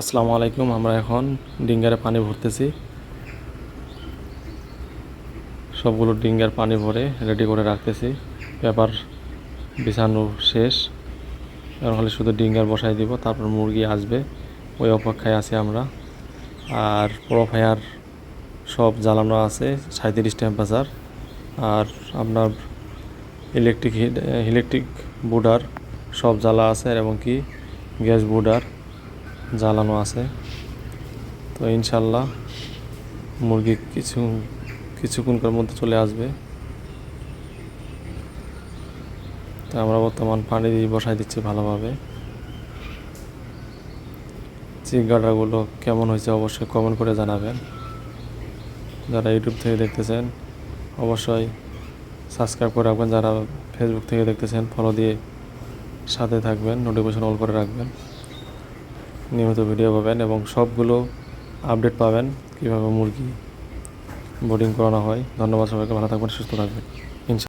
আসসালামু আলাইকুম, আমরা এখন ডিঙ্গারে পানি ভরতেছি। সবগুলো ডিঙ্গার পানি ভরে রেডি করে রাখতেছি। পেপার বিছানো শেষ। এখন খালি শুধু ডিঙ্গার বসাই দিব, তারপর মুরগি আসবে। ওই অপেক্ষায় আছি আমরা। আর পুরো ফায়ার সব জ্বালানো আছে সাঁত্রিশ টেম্পারেচার আর আপনার ইলেকট্রিক ইলেকট্রিক বুডার সব জ্বালা আছে এবং কি, গ্যাস বুডার। জ্বালানো আছে। তো ইনশাল্লাহ মুরগি কিছু কিছুক্ষণকার মধ্যে চলে আসবে। তো আমরা বর্তমান পানি দিয়ে বসাই দিচ্ছি ভালোভাবে। চিকাটাগুলো কেমন হয়েছে অবশ্যই কমেন্ট করে জানাবেন। যারা ইউটিউব থেকে দেখতেছেন, অবশ্যই সাবস্ক্রাইব করে রাখবেন। যারা ফেসবুক থেকে দেখতেছেন ফলো দিয়ে সাথে থাকবেন নোটিফিকেশন অল করে রাখবেন। নিয়মিত ভিডিও পাবেন এবং সবগুলো আপডেট পাবেন কীভাবে মুরগি বোর্ডিং করানো হয়। ধন্যবাদ সবাইকে, ভালো থাকবেন, সুস্থ থাকবেন।